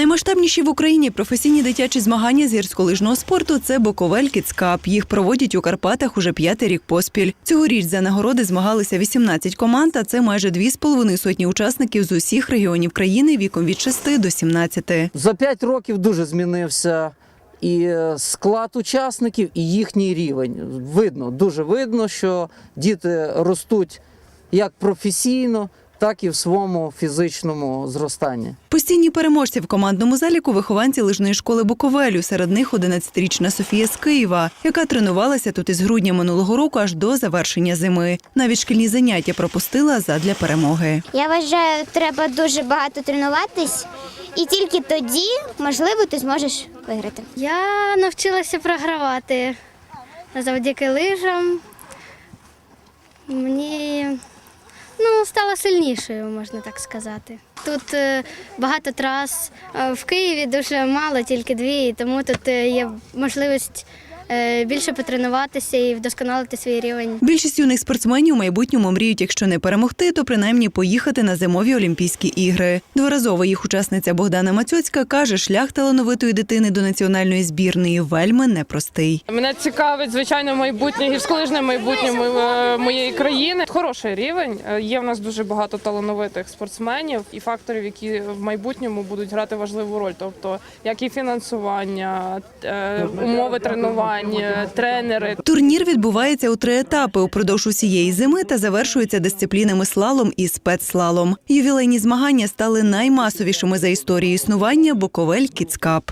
Наймасштабніші в Україні професійні дитячі змагання з гірськолижного спорту це Боковель Кіцкап. Їх проводять у Карпатах уже п'ятий рік поспіль. Цьогоріч за нагороди змагалися 18 команд, а це майже дві з половиною сотні учасників з усіх регіонів країни віком від 6 до 17. За 5 років дуже змінився і е, склад учасників, і їхній рівень. Видно, дуже видно, що діти ростуть як професійно, так і в своєму фізичному зростанні. Постійні переможці в командному заліку вихованці лижної школи Буковелю. Серед них 11-річна Софія з Києва, яка тренувалася тут із грудня минулого року аж до завершення зими. Навіть шкільні заняття пропустила задля перемоги. Я вважаю, треба дуже багато тренуватись, і тільки тоді, можливо, ти зможеш виграти. Я навчилася програвати завдяки лижам. Мені стала сильнішою, можна так сказати. Тут е, багато трас. Е, В Києві дуже мало, тільки дві, тому тут е, є можливість більше потренуватися і вдосконалити свій рівень. Більшість юних спортсменів у майбутньому мріють, якщо не перемогти, то принаймні поїхати на зимові Олімпійські ігри. Дворазова їх учасниця Богдана Мацьоцька каже, шлях талановитої дитини до національної збірної вельми непростий. Мене цікавить звичайно майбутнє гірськолижне майбутнє мо- моєї країни. Хороший рівень. Е, Є в нас дуже багато талановитих спортсменів і факторів, які в майбутньому будуть грати важливу роль. Тобто, як і фінансування, е, умови тренувань, е, тренери. Турнір відбувається у три етапи упродовж усієї зими та завершується дисциплінами слалом і спецслалом. Ювілейні змагання стали наймасовішими за історію існування Буковель Кіцкап.